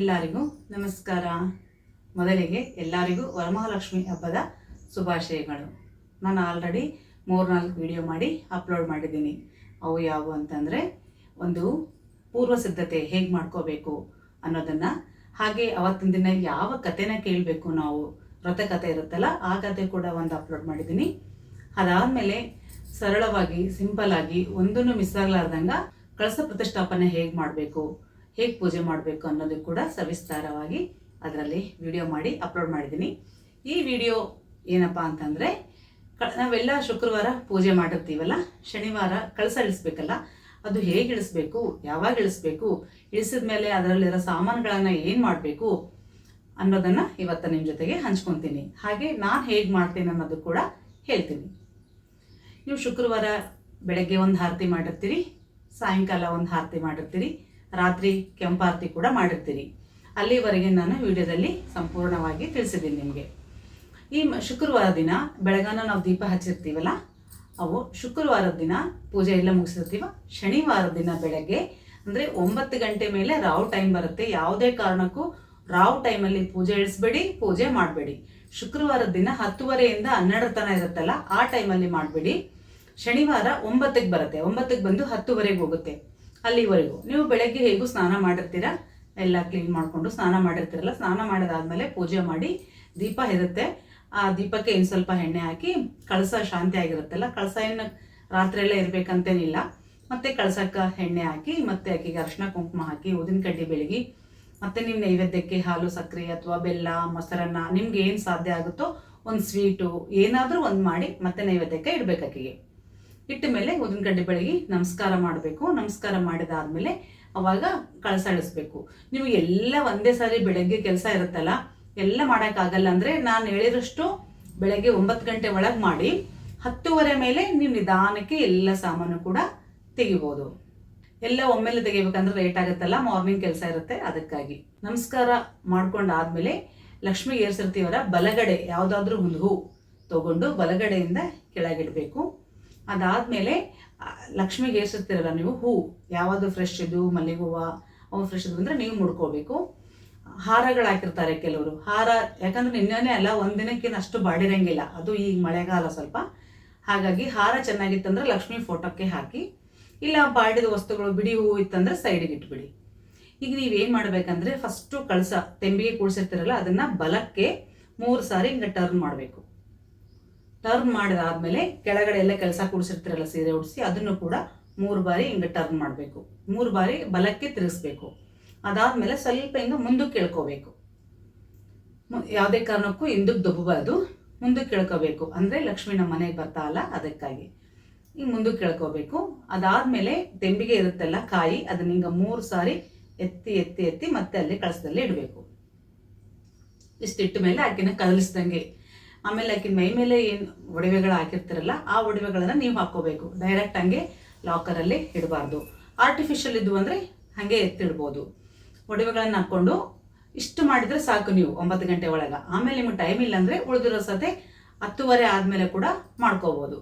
ಎಲ್ಲರಿಗೂ ನಮಸ್ಕಾರ. ಮೊದಲಿಗೆ ಎಲ್ಲರಿಗೂ ವರಮಹಾಲಕ್ಷ್ಮಿ ಹಬ್ಬದ ಶುಭಾಶಯಗಳು. ನಾನು ಆಲ್ರೆಡಿ ಮೂರ್ನಾಲ್ಕು ವಿಡಿಯೋ ಮಾಡಿ ಅಪ್ಲೋಡ್ ಮಾಡಿದ್ದೀನಿ. ಅವು ಯಾವುವು ಅಂತಂದರೆ, ಒಂದು ಪೂರ್ವ ಸಿದ್ಧತೆ ಹೇಗೆ ಮಾಡ್ಕೋಬೇಕು ಅನ್ನೋದನ್ನು, ಹಾಗೆ ಅವತ್ತಿನ ದಿನ ಯಾವ ಕಥೆನ ಕೇಳಬೇಕು ನಾವು ವ್ರತಕಥೆ ಇರುತ್ತಲ್ಲ, ಆ ಕಥೆ ಕೂಡ ಒಂದು ಅಪ್ಲೋಡ್ ಮಾಡಿದ್ದೀನಿ. ಅದಾದಮೇಲೆ ಸರಳವಾಗಿ ಸಿಂಪಲ್ ಆಗಿ ಒಂದನ್ನು ಮಿಸ್ ಆಗಲಾರ್ದಂಗ ಕಳಸ ಪ್ರತಿಷ್ಠಾಪನೆ ಹೇಗೆ ಮಾಡಬೇಕು ಹೇಗೆ ಪೂಜೆ ಮಾಡಬೇಕು ಅನ್ನೋದು ಕೂಡ ಸವಿಸ್ತಾರವಾಗಿ ಅದರಲ್ಲಿ ವಿಡಿಯೋ ಮಾಡಿ ಅಪ್ಲೋಡ್ ಮಾಡಿದ್ದೀನಿ. ಈ ವಿಡಿಯೋ ಏನಪ್ಪ ಅಂತಂದರೆ, ಕ, ನಾವೆಲ್ಲ ಶುಕ್ರವಾರ ಪೂಜೆ ಮಾಡಿರ್ತೀವಲ್ಲ, ಶನಿವಾರ ಕಳಸ ಇಳಿಸ್ಬೇಕಲ್ಲ ಅದು ಹೇಗೆ ಇಳಿಸ್ಬೇಕು, ಯಾವಾಗ ಇಳಿಸ್ಬೇಕು, ಇಳಿಸಿದ ಮೇಲೆ ಅದರಲ್ಲಿರೋ ಸಾಮಾನುಗಳನ್ನು ಏನು ಮಾಡಬೇಕು ಅನ್ನೋದನ್ನು ಇವತ್ತು ನಿಮ್ಮ ಜೊತೆಗೆ ಹಂಚ್ಕೊತೀನಿ. ಹಾಗೆ ನಾನು ಹೇಗೆ ಮಾಡ್ತೀನಿ ಅನ್ನೋದು ಕೂಡ ಹೇಳ್ತೀನಿ. ನೀವು ಶುಕ್ರವಾರ ಬೆಳಗ್ಗೆ ಒಂದು ಆರತಿ ಮಾಡಿರ್ತೀರಿ, ಸಾಯಂಕಾಲ ಒಂದು ಆರತಿ ಮಾಡಿರ್ತೀರಿ ರಾತ್ರಿ ಕೆಂಪಾರತಿ ಕೂಡ ಮಾಡಿರ್ತೀರಿ. ಅಲ್ಲಿವರೆಗೆ ನಾನು ವಿಡಿಯೋದಲ್ಲಿ ಸಂಪೂರ್ಣವಾಗಿ ತಿಳಿಸಿದ್ದೀನಿ ನಿಮಗೆ. ಈ ಶುಕ್ರವಾರ ದಿನ ಬೆಳಗಾನ ನಾವು ದೀಪ ಹಚ್ಚಿರ್ತೀವಲ್ಲ, ಅವು ಶುಕ್ರವಾರದ ದಿನ ಪೂಜೆ ಎಲ್ಲ ಮುಗಿಸಿರ್ತೀವ. ಶನಿವಾರದ ದಿನ ಬೆಳಗ್ಗೆ ಅಂದರೆ ಒಂಬತ್ತು ಗಂಟೆ ಮೇಲೆ ರಾವ್ ಟೈಮ್ ಬರುತ್ತೆ. ಯಾವುದೇ ಕಾರಣಕ್ಕೂ ರಾವ್ ಟೈಮಲ್ಲಿ ಪೂಜೆ ಇಳಿಸ್ಬೇಡಿ, ಪೂಜೆ ಮಾಡಬೇಡಿ. ಶುಕ್ರವಾರದ ದಿನ ಹತ್ತುವರೆಯಿಂದ ಹನ್ನೆರಡರ ತನಕ ಇರುತ್ತಲ್ಲ, ಆ ಟೈಮಲ್ಲಿ ಮಾಡಬೇಡಿ. ಶನಿವಾರ ಒಂಬತ್ತಕ್ಕೆ ಬರುತ್ತೆ. ಒಂಬತ್ತಕ್ಕೆ ಬಂದು ಹತ್ತುವರೆಗೆ ಹೋಗುತ್ತೆ. ಅಲ್ಲಿವರೆಗೂ. ನೀವು ಬೆಳಗ್ಗೆ ಹೇಗೂ ಸ್ನಾನ ಮಾಡಿರ್ತೀರಾ? ಎಲ್ಲ ಕ್ಲೀನ್ ಮಾಡಿಕೊಂಡು ಸ್ನಾನ ಮಾಡಿರ್ತೀರಲ್ಲ, ಸ್ನಾನ ಮಾಡಿದಾದ್ಮೇಲೆ ಪೂಜೆ ಮಾಡಿ ದೀಪ ಇರುತ್ತೆ ಆ ದೀಪಕ್ಕೆ ಇನ್ನು ಸ್ವಲ್ಪ ಎಣ್ಣೆ ಹಾಕಿ ಕಳಸ ಶಾಂತಿ ಆಗಿರುತ್ತಲ್ಲ, ಕಳಸ ಏನು ರಾತ್ರಿ ಎಲ್ಲ ಇರಬೇಕಂತೇನಿಲ್ಲ. ಮತ್ತೆ ಕಳಸಕ್ಕೆ ಎಣ್ಣೆ ಹಾಕಿ, ಮತ್ತೆ ಅಕ್ಕಿಗೆ ಅರಿಶಿನ ಕುಂಕುಮ ಹಾಕಿ ಉದಿನ ಕಡ್ಡಿ ಬೆಳಗಿ, ಮತ್ತೆ ನಿಮ್ಮ ನೈವೇದ್ಯಕ್ಕೆ ಹಾಲು, ಸಕ್ಕರೆ ಅಥವಾ ಬೆಲ್ಲ, ಮೊಸರನ್ನ ನಿಮ್ಗೆ ಏನು ಸಾಧ್ಯ ಆಗುತ್ತೋ ಒಂದು ಸ್ವೀಟು ಏನಾದರೂ ಒಂದು ಮಾಡಿ ಮತ್ತೆ ನೈವೇದ್ಯಕ್ಕೆ ಇಡಬೇಕು ಇಟ್ಟ ಮೇಲೆ ಉದಿನ ಕಡ್ಡಿ ಬೆಳಗ್ಗೆ ನಮಸ್ಕಾರ ಮಾಡಬೇಕು. ನಮಸ್ಕಾರ ಮಾಡಿದಾದ್ಮೇಲೆ ಅವಾಗ ಕಳಸಾಡಿಸ್ಬೇಕು ನೀವು ಎಲ್ಲ ಒಂದೇ ಸಾರಿ ಬೆಳಗ್ಗೆ ಕೆಲಸ ಇರುತ್ತಲ್ಲ, ಎಲ್ಲ ಮಾಡೋಕ್ಕಾಗಲ್ಲ ಅಂದರೆ ನಾನು ಹೇಳಿದಷ್ಟು ಬೆಳಗ್ಗೆ ಒಂಬತ್ತು ಗಂಟೆ ಒಳಗೆ ಮಾಡಿ ಹತ್ತುವರೆ ಮೇಲೆ ನೀವು ನಿಧಾನಕ್ಕೆ ಎಲ್ಲ ಸಾಮಾನು ಕೂಡ ತೆಗಿಬೋದು. ಎಲ್ಲ ಒಮ್ಮೆಲೆ ತೆಗಿಬೇಕಂದ್ರೆ ಲೇಟ್ ಆಗುತ್ತಲ್ಲ ಮಾರ್ನಿಂಗ್ ಕೆಲಸ ಇರುತ್ತೆ ಅದಕ್ಕಾಗಿ. ನಮಸ್ಕಾರ ಮಾಡ್ಕೊಂಡಾದ್ಮೇಲೆ ಲಕ್ಷ್ಮಿ ಏರ್ಸಿರ್ತೀವರ ಬಲಗಡೆ ಯಾವುದಾದ್ರೂ ಒಂದು ಹೂ ತಗೊಂಡು ಬಲಗಡೆಯಿಂದ ಕೆಳಗಿಡಬೇಕು. ಅದಾದಮೇಲೆ ಲಕ್ಷ್ಮಿಗೆ ಏರ್ಸಿರ್ತೀರಲ್ಲ ನೀವು, ಹೂ ಯಾವುದು ಫ್ರೆಶ್ ಇದು, ಮಲ್ಲಿಗೆ ಹೂವು ಅವು ಫ್ರೆಶ್ ಇದು ಅಂದರೆ ನೀವು ಮುಡ್ಕೋಬೇಕು. ಹಾರಗಳು ಹಾಕಿರ್ತಾರೆ ಕೆಲವರು. ಹಾರ, ಯಾಕಂದ್ರೆ ನಿನ್ನೆನೇ ಅಲ್ಲ ಒಂದಿನಕ್ಕಿಂತ ಅಷ್ಟು ಬಾಡಿರಂಗಿಲ್ಲ. ಅದು ಈಗ ಮಳೆಗಾಲ ಸ್ವಲ್ಪ. ಹಾಗಾಗಿ ಹಾರ ಚೆನ್ನಾಗಿತ್ತಂದ್ರೆ ಲಕ್ಷ್ಮಿ ಫೋಟೋಕ್ಕೆ ಹಾಕಿ, ಇಲ್ಲ ಬಾಡಿದ ವಸ್ತುಗಳು, ಬಿಡಿ ಹೂವು ಇತ್ತಂದ್ರೆ ಸೈಡಿಗೆ ಇಟ್ಬಿಡಿ. ಈಗ ನೀವೇನು ಮಾಡಬೇಕಂದ್ರೆ ಫಸ್ಟು ಕಳಸ, ತೆಂಬಿಗೆ ಕೂಡಿಸಿರ್ತೀರಲ್ಲ, ಅದನ್ನು ಬಲಕ್ಕೆ ಮೂರು ಸಾರಿ ಹಿಂಗೆ ಟರ್ನ್ ಮಾಡಬೇಕು. ಟರ್ನ್ ಮಾಡಿದಾದ್ಮೇಲೆ ಕೆಳಗಡೆ ಎಲ್ಲ ಕೆಲಸ ಕೂಡಿಸಿರ್ತೀರಲ್ಲ ಸೀರೆ ಉಡಿಸಿ, ಅದನ್ನು ಕೂಡ ಮೂರು ಬಾರಿ ಹಿಂಗೆ ಟರ್ನ್ ಮಾಡಬೇಕು. ಮೂರು ಬಾರಿ ಬಲಕ್ಕೆ ತಿರುಗಿಸ್ಬೇಕು. ಅದಾದಮೇಲೆ ಸ್ವಲ್ಪ ಹಿಂಗೆ ಮುಂದಕ್ಕೆ ಕೇಳ್ಕೋಬೇಕು ಯಾವುದೇ ಕಾರಣಕ್ಕೂ ಹಿಂದಕ್ಕೆ ದಬ್ಬಬಾರ್ದು. ಮುಂದಕ್ಕೆ ಕೇಳ್ಕೋಬೇಕು ಅಂದರೆ ಲಕ್ಷ್ಮಿ ನಮ್ಮ ಮನೆಗೆ ಬರ್ತಾ ಅಲ್ಲ, ಅದಕ್ಕಾಗಿ. ಹಿಂಗೆ ಮುಂದಕ್ಕೆ ಕೇಳ್ಕೋಬೇಕು ಅದಾದಮೇಲೆ ತೆಂಬಿಗೆ ಇರುತ್ತಲ್ಲ ಕಾಯಿ, ಅದನ್ನ ಹಿಂಗೆ ಮೂರು ಸಾರಿ ಎತ್ತಿ ಎತ್ತಿ ಎತ್ತಿ ಮತ್ತೆ ಅಲ್ಲಿ ಕಳಸದಲ್ಲಿ ಇಡಬೇಕು. ಇಷ್ಟಿಟ್ಟ ಮೇಲೆ ಆಕಿನ ಕದಲಿಸ್ದಂಗೆ ಆಮೇಲೆ ಆಕಿನ ಮೈ ಮೇಲೆ ಏನು ಒಡವೆಗಳು ಹಾಕಿರ್ತಿರಲ್ಲ, ಆ ಒಡವೆಗಳನ್ನು ನೀವು ಹಾಕೋಬೇಕು. ಡೈರೆಕ್ಟ್ ಹಂಗೆ ಲಾಕರಲ್ಲಿ ಇಡಬಾರ್ದು. ಆರ್ಟಿಫಿಷಿಯಲ್ ಇದ್ವು ಅಂದರೆ ಹಾಗೆ ಎತ್ತಿಡ್ಬೋದು. ಒಡವೆಗಳನ್ನು ಹಾಕ್ಕೊಂಡು ಇಷ್ಟು ಮಾಡಿದ್ರೆ ಸಾಕು ನೀವು ಒಂಬತ್ತು ಗಂಟೆ ಒಳಗೆ. ಆಮೇಲೆ ನಿಮಗೆ ಟೈಮ್ ಇಲ್ಲ ಅಂದರೆ ಉಳಿದಿರೋ ಸತೆ ಹತ್ತುವರೆ ಆದಮೇಲೆ ಕೂಡ ಮಾಡ್ಕೋಬೋದು.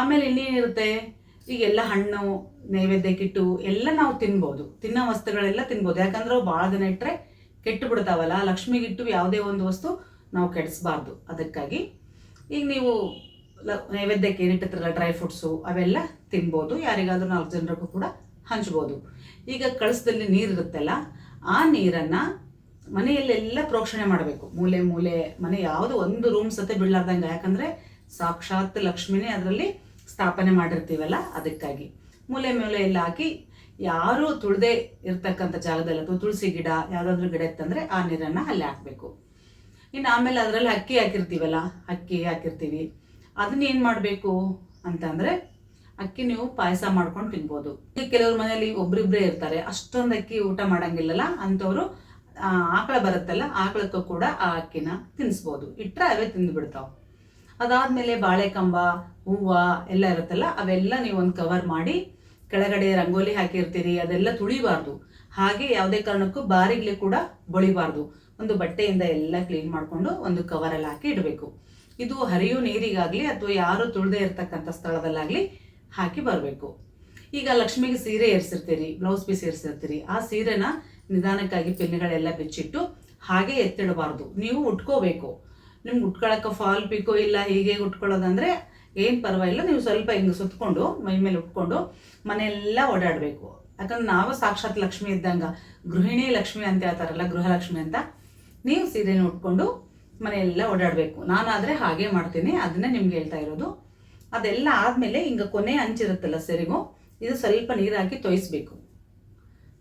ಆಮೇಲೆ ಇನ್ನೇನಿರುತ್ತೆ? ಈಗ ಎಲ್ಲ ಹಣ್ಣು ನೈವೇದ್ಯಕ್ಕಿಟ್ಟು ಎಲ್ಲ ನಾವು ತಿನ್ಬೋದು. ತಿನ್ನೋ ವಸ್ತುಗಳೆಲ್ಲ ತಿನ್ಬೋದು. ಯಾಕಂದ್ರೆ ಭಾಳ ದಿನ ಇಟ್ಟರೆ ಕೆಟ್ಟು ಬಿಡ್ತಾವಲ್ಲ. ಲಕ್ಷ್ಮಿಗಿಟ್ಟು ಯಾವುದೇ ಒಂದು ವಸ್ತು ನಾವು ಕೆಡಿಸ್ಬಾರ್ದು. ಅದಕ್ಕಾಗಿ ಈಗ ನೀವು ಲ- ನೈವೇದ್ಯಕ್ಕೆ ಏನಿಟ್ಟಿರ್ತಾರಲ್ಲ ಡ್ರೈ ಫ್ರೂಟ್ಸು ಅವೆಲ್ಲ ತಿನ್ಬೋದು. ಯಾರಿಗಾದರೂ ನಾಲ್ಕು ಜನರಿಗೂ ಕೂಡ ಹಂಚ್ಬೋದು. ಈಗ ಕಳಸದಲ್ಲಿ ನೀರಿರುತ್ತಲ್ಲ ಆ ನೀರನ್ನು ಮನೆಯಲ್ಲೆಲ್ಲ ಪ್ರೋಕ್ಷಣೆ ಮಾಡಬೇಕು. ಮೂಲೆ ಮೂಲೆ ಮನೆ ಯಾವುದು ಒಂದು ರೂಮ್ ಸತೆ ಬೀಳಾರ್ದಂಗೆ ಯಾಕಂದರೆ ಸಾಕ್ಷಾತ್ ಲಕ್ಷ್ಮಿನೇ ಅದರಲ್ಲಿ ಸ್ಥಾಪನೆ ಮಾಡಿರ್ತೀವಲ್ಲ, ಅದಕ್ಕಾಗಿ. ಮೂಲೆ ಮೂಲೆ ಎಲ್ಲ ಹಾಕಿ ಯಾರು ತುಳ್ದೇ ಇರ್ತಕ್ಕಂಥ ಜಾಗದಲ್ಲಿ ಅಥವಾ ತುಳಸಿ ಗಿಡ, ಯಾವುದಾದ್ರೂ ಗಿಡ ಇತ್ತಂದರೆ ಆ ನೀರನ್ನು ಅಲ್ಲಿ ಹಾಕಬೇಕು. ಇನ್ನು ಆಮೇಲೆ ಅದರಲ್ಲಿ ಅಕ್ಕಿ ಹಾಕಿರ್ತೀವಲ್ಲ, ಅಕ್ಕಿ ಹಾಕಿರ್ತೀವಿ. ಅದನ್ನ ಏನು ಮಾಡಬೇಕು ಅಂತಂದರೆ ಅಕ್ಕಿ ನೀವು ಪಾಯಸ ಮಾಡ್ಕೊಂಡು ತಿನ್ಬೋದು. ಈಗ ಕೆಲವ್ರ ಮನೆಯಲ್ಲಿ ಒಬ್ರಿಬ್ರೇ ಇರ್ತಾರೆ, ಅಷ್ಟೊಂದು ಅಕ್ಕಿ ಊಟ ಮಾಡೋಂಗಿಲ್ಲಲ್ಲ, ಅಂಥವ್ರು ಆಕಳ ಬರುತ್ತಲ್ಲ, ಆಕಳಕ್ಕೂ ಕೂಡ ಆ ಅಕ್ಕಿನ ತಿನ್ನಿಸ್ಬೋದು ಇಟ್ಟರೆ ಅವೇ ತಿಂದುಬಿಡ್ತಾವೆ. ಅದಾದಮೇಲೆ ಬಾಳೆಕಂಬ, ಹೂವು ಎಲ್ಲ ಇರುತ್ತಲ್ಲ, ಅವೆಲ್ಲ ನೀವು ಒಂದು ಕವರ್ ಮಾಡಿ, ಕೆಳಗಡೆ ರಂಗೋಲಿ ಹಾಕಿರ್ತೀರಿ, ಅದೆಲ್ಲ ತುಳಿಬಾರ್ದು. ಹಾಗೆ ಯಾವುದೇ ಕಾರಣಕ್ಕೂ ಬಾರಿಗ್ಲಿ ಕೂಡ ಬಳಿಬಾರ್ದು. ಒಂದು ಬಟ್ಟೆಯಿಂದ ಎಲ್ಲ ಕ್ಲೀನ್ ಮಾಡಿಕೊಂಡು ಒಂದು ಕವರಲ್ಲಿ ಹಾಕಿ ಇಡಬೇಕು. ಇದು ಹರಿಯೋ ನೀರಿಗಾಗಲಿ ಅಥವಾ ಯಾರು ತುಳ್ದೇ ಇರ್ತಕ್ಕಂಥ ಸ್ಥಳದಲ್ಲಾಗಲಿ ಹಾಕಿ ಬರಬೇಕು. ಈಗ ಲಕ್ಷ್ಮಿಗೆ ಸೀರೆ ಏರ್ಸಿರ್ತೀರಿ ಬ್ಲೌಸ್ ಪೀಸ್ ಏರ್ಸಿರ್ತೀರಿ. ಆ ಸೀರೆನ ನಿಧಾನಕ್ಕಾಗಿ ಪಿನ್ಗಳೆಲ್ಲ ಬಿಚ್ಚಿಟ್ಟು ಹಾಗೆ ಎತ್ತಿಡಬಾರ್ದು. ನೀವು ಉಟ್ಕೋಬೇಕು. ನಿಮ್ಗೆ ಉಟ್ಕೊಳಕ್ಕೆ ಫಾಲ್ ಪಿಕೋ ಇಲ್ಲ, ಹೀಗೆ ಉಟ್ಕೊಳ್ಳೋದಂದರೆ ಏನು ಪರವಾಗಿಲ್ಲ. ನೀವು ಸ್ವಲ್ಪ ಹಿಂಗೆ ಸುತ್ತಕೊಂಡು ಮೈ ಮೇಲೆ ಉಟ್ಕೊಂಡು ಮನೆಯೆಲ್ಲ ಓಡಾಡಬೇಕು. ಯಾಕಂದ್ರೆ ನಾವು ಸಾಕ್ಷಾತ್ ಲಕ್ಷ್ಮಿ ಇದ್ದಂಗ, ಗೃಹಿಣಿ ಲಕ್ಷ್ಮಿ ಅಂತ ಹೇಳ್ತಾರಲ್ಲ, ಗೃಹಲಕ್ಷ್ಮಿ ಅಂತ, ನೀವು ಸೀರೆನ ಉಟ್ಕೊಂಡು ಮನೆಯೆಲ್ಲ ಓಡಾಡಬೇಕು. ನಾನಾದರೆ ಹಾಗೆ ಮಾಡ್ತೀನಿ, ಅದನ್ನ ನಿಮ್ಗೆ ಹೇಳ್ತಾ ಇರೋದು. ಅದೆಲ್ಲ ಆದಮೇಲೆ ಹಿಂಗೆ ಕೊನೆ ಹಂಚಿರುತ್ತಲ್ಲ ಸೆರಿಗು, ಇದು ಸ್ವಲ್ಪ ನೀರು ಹಾಕಿ ತೊಯಿಸ್ಬೇಕು.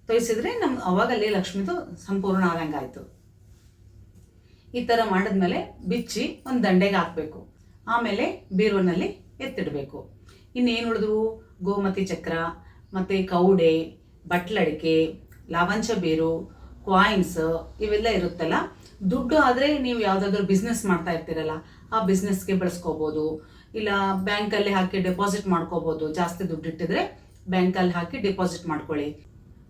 ತೊಯಿಸಿದ್ರೆ ನಮ್ಮ ಅವಾಗಲ್ಲಿ ಲಕ್ಷ್ಮಿದು ಸಂಪೂರ್ಣ ಆದಂಗಾಯ್ತು ಈ ಥರ ಮಾಡಿದ್ಮೇಲೆ ಬಿಚ್ಚಿ ಒಂದು ದಂಡೆಗೆ ಹಾಕಬೇಕು. ಆಮೇಲೆ ಬೀರುವಿನಲ್ಲಿ ಎತ್ತಿಡಬೇಕು. ಇನ್ನೇನು ಉಳಿದ್ವು? ಗೋಮತಿ ಚಕ್ರ ಮತ್ತು ಕೌಡೆ, ಬಟ್ಲಡಿಕೆ, ಲಾವಂಚ ಬೇರು ಕಾಯಿನ್ಸ್ ಇವೆಲ್ಲ ಇರುತ್ತಲ್ಲ? ದುಡ್ಡು ಆದರೆ ನೀವು ಯಾವುದಾದ್ರೂ ಬಿಸ್ನೆಸ್ ಮಾಡ್ತಾ ಇರ್ತೀರಲ್ಲ, ಆ ಬಿಸ್ನೆಸ್ಗೆ ಬಳಸ್ಕೋಬೋದು. ಇಲ್ಲ ಬ್ಯಾಂಕಲ್ಲಿ ಹಾಕಿ ಡೆಪಾಸಿಟ್ ಮಾಡ್ಕೋಬೋದು, ಜಾಸ್ತಿ ದುಡ್ಡು ಇಟ್ಟಿದ್ರೆ ಬ್ಯಾಂಕಲ್ಲಿ ಹಾಕಿ ಡೆಪಾಸಿಟ್ ಮಾಡ್ಕೊಳ್ಳಿ.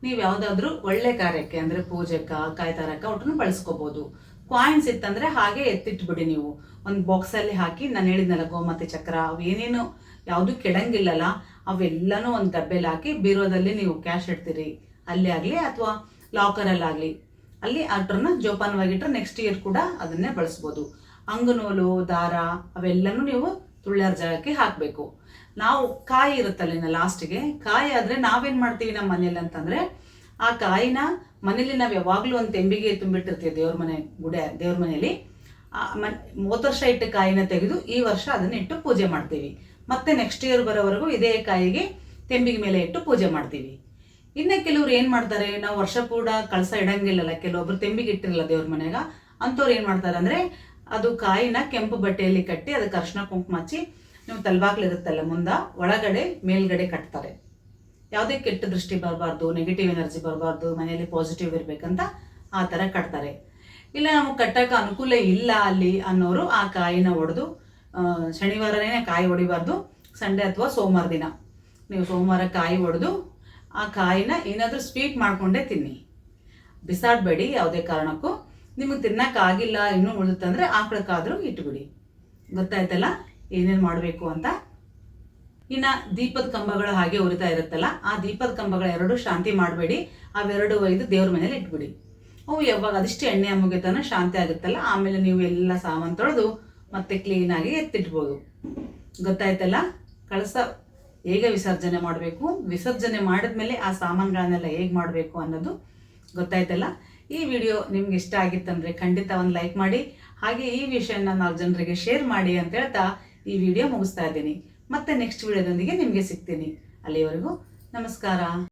ನೀವು ಯಾವುದಾದ್ರೂ ಒಳ್ಳೆ ಕಾರ್ಯಕ್ಕೆ ಅಂದರೆ ಪೂಜೆಕ್ಕ, ಕಾಯ್ತಾರಕ್ಕ ತರಕ ಒಟ್ಟನ್ನು ಬಳಸ್ಕೋಬೋದು. ಕಾಯಿನ್ಸ್ ಇತ್ತಂದ್ರೆ ಹಾಗೆ ಎತ್ತಿಟ್ಬಿಡಿ ನೀವು. ಒಂದು ಬಾಕ್ಸಲ್ಲಿ ಹಾಕಿ, ನಾನು ಹೇಳಿದ್ನಲ್ಲ ಗೋಮತಿ ಚಕ್ರ ಅವೇನೇನು ಯಾವುದು ಕೆಡಂಗಿಲ್ಲಲ್ಲ, ಅವೆಲ್ಲನೂ ಒಂದು ಡಬ್ಬೆಲಿ ಹಾಕಿ ಬೀರೋದಲ್ಲಿ ನೀವು ಕ್ಯಾಶ್ ಇಡ್ತೀರಿ. ಅಲ್ಲಿ ಆಗಲಿ ಅಥವಾ ಲಾಕರಲ್ಲಾಗಲಿ ಅಲ್ಲಿ ಅಟ್ರನ್ನ ಜೋಪಾನವಾಗಿಟ್ಟರೆ ನೆಕ್ಸ್ಟ್ ಇಯರ್ ಕೂಡ ಅದನ್ನೇ ಬಳಸ್ಬೋದು. ಅಂಗನೂಲು, ದಾರ ಅವೆಲ್ಲನೂ ನೀವು ತುಳ್ಯಾರ ಜಾಗಕ್ಕೆ ಹಾಕಬೇಕು. ನಾವು ಕಾಯಿ ಇರುತ್ತಲ್ಲ ಲಾಸ್ಟಿಗೆ ಕಾಯಿ ಆದರೆ ನಾವೇನು ಮಾಡ್ತೀವಿ ನಮ್ಮ ಮನೇಲಿ ಅಂತಂದರೆ, ಆ ಕಾಯಿನ ಮನೇಲಿ ನಾವು ಯಾವಾಗಲೂ ಒಂದು ತೆಂಬಿಗೆ ತುಂಬಿಟ್ಟಿರ್ತೀವಿ ದೇವ್ರ ಮನೆ, ಗುಡಿ, ದೇವ್ರ ಮನೆಯಲ್ಲಿ ಮನ್, ಮೂವತ್ತು ವರ್ಷ ಇಟ್ಟ ಕಾಯಿನ ತೆಗೆದು ಈ ವರ್ಷ ಅದನ್ನ ಇಟ್ಟು ಪೂಜೆ ಮಾಡ್ತೀವಿ. ಮತ್ತೆ ನೆಕ್ಸ್ಟ್ ಇಯರ್ ಬರೋವರೆಗೂ ಇದೇ ಕಾಯಿಗೆ ತೆಂಬಿಗೆ ಮೇಲೆ ಇಟ್ಟು ಪೂಜೆ ಮಾಡ್ತೀವಿ. ಇನ್ನು ಕೆಲವ್ರು ಏನು ಮಾಡ್ತಾರೆ, ನಾವು ವರ್ಷ ಕೂಡ ಕಳಸ ಇಡಂಗಿಲ್ಲಲ್ಲ, ಕೆಲವೊಬ್ರು ತೆಂಬಿಗೆ ಇಟ್ಟಿರಲ್ಲ ದೇವ್ರ ಮನೆಯಾಗ ಅಂಥವ್ರು ಏನು ಮಾಡ್ತಾರೆ ಅಂದರೆ ಅದು ಕಾಯಿನ ಕೆಂಪು ಬಟ್ಟೆಯಲ್ಲಿ ಕಟ್ಟಿ ಅದಕ್ಕೆ ಅರ್ಶಿನ ಕುಂಕುಮ ಹಚ್ಚಿ ನೀವು ತಲ್ಬಾಗ್ಲಿರುತ್ತಲ್ಲ ಮುಂದ, ಒಳಗಡೆ ಮೇಲ್ಗಡೆ ಕಟ್ತಾರೆ. ಯಾವುದೇ ಕೆಟ್ಟ ದೃಷ್ಟಿ ಬರಬಾರ್ದು ನೆಗೆಟಿವ್ ಎನರ್ಜಿ ಬರಬಾರ್ದು, ಮನೆಯಲ್ಲಿ ಪಾಸಿಟಿವ್ ಇರಬೇಕಂತ ಆ ಥರ ಕಟ್ತಾರೆ. ಇಲ್ಲ ನಮಗೆ ಕಟ್ಟಕ್ಕೆ ಅನುಕೂಲ ಇಲ್ಲ ಅಲ್ಲಿ ಅನ್ನೋರು ಆ ಕಾಯಿನ ಒಡೆದು ಶನಿವಾರನೇ ಕಾಯಿ ಹೊಡಿಬಾರ್ದು, ಸಂಡೇ ಅಥವಾ ಸೋಮವಾರ ದಿನ. ನೀವು ಸೋಮವಾರ ಕಾಯಿ ಒಡೆದು ಆ ಕಾಯಿನ ಏನಾದರೂ ಸ್ವೀಟ್ ಮಾಡಿಕೊಂಡೇ ತಿನ್ನಿ. ಬಿಸಾಡಬೇಡಿ ಯಾವುದೇ ಕಾರಣಕ್ಕೂ. ನಿಮಗೆ ತಿನ್ನೋಕ್ಕಾಗಿಲ್ಲ ಇನ್ನೂ ಉಳಿದುತ್ತಂದರೆ ಆಕಳಕ್ಕಾದರೂ ಇಟ್ಬಿಡಿ. ಗೊತ್ತಾಯ್ತಲ್ಲ? ಏನೇನು ಮಾಡಬೇಕು ಅಂತ? ಇನ್ನು ದೀಪದ ಕಂಬಗಳು ಹಾಗೆ ಉರಿತಾ ಇರುತ್ತಲ್ಲ, ಆ ದೀಪದ ಕಂಬಗಳ ಎರಡು ಶಾಂತಿ ಮಾಡಬೇಡಿ. ಅವೆರಡು ಒಯ್ದು ದೇವ್ರ ಮನೇಲಿ ಇಟ್ಬಿಡಿ. ಅವು ಯಾವಾಗ ಅದಿಷ್ಟು ಎಣ್ಣೆ ಮುಗಿತಾನ ಶಾಂತಿ ಆಗುತ್ತಲ್ಲ, ಆಮೇಲೆ ನೀವು ಎಲ್ಲ ಸಾಮಾನು ತೊಳೆದು ಮತ್ತೆ ಕ್ಲೀನಾಗಿ ಎತ್ತಿಟ್ಬೋದು ಗೊತ್ತಾಯ್ತಲ್ಲ? ಕಳಸ ಹೇಗೆ ವಿಸರ್ಜನೆ ಮಾಡಬೇಕು? ವಿಸರ್ಜನೆ ಮಾಡಿದ್ಮೇಲೆ ಆ ಸಾಮಾನುಗಳನ್ನೆಲ್ಲ ಹೇಗೆ ಮಾಡಬೇಕು ಅನ್ನೋದು ಗೊತ್ತಾಯ್ತಲ್ಲ? ಈ ವಿಡಿಯೋ ನಿಮ್ಗೆ ಇಷ್ಟ ಆಗಿತ್ತಂದರೆ ಖಂಡಿತ ಒಂದು ಲೈಕ್ ಮಾಡಿ. ಹಾಗೆ ಈ ವಿಷಯನ ನಾವು ಜನರಿಗೆ ಶೇರ್ ಮಾಡಿ ಅಂತ ಹೇಳ್ತಾ ಈ ವಿಡಿಯೋ ಮುಗಿಸ್ತಾ ಇದ್ದೀನಿ. ಮತ್ತೆ ನೆಕ್ಸ್ಟ್ ವಿಡಿಯೋದೊಂದಿಗೆ ನಿಮಗೆ ಸಿಗ್ತೀನಿ. ಅಲ್ಲಿವರೆಗೂ ನಮಸ್ಕಾರ.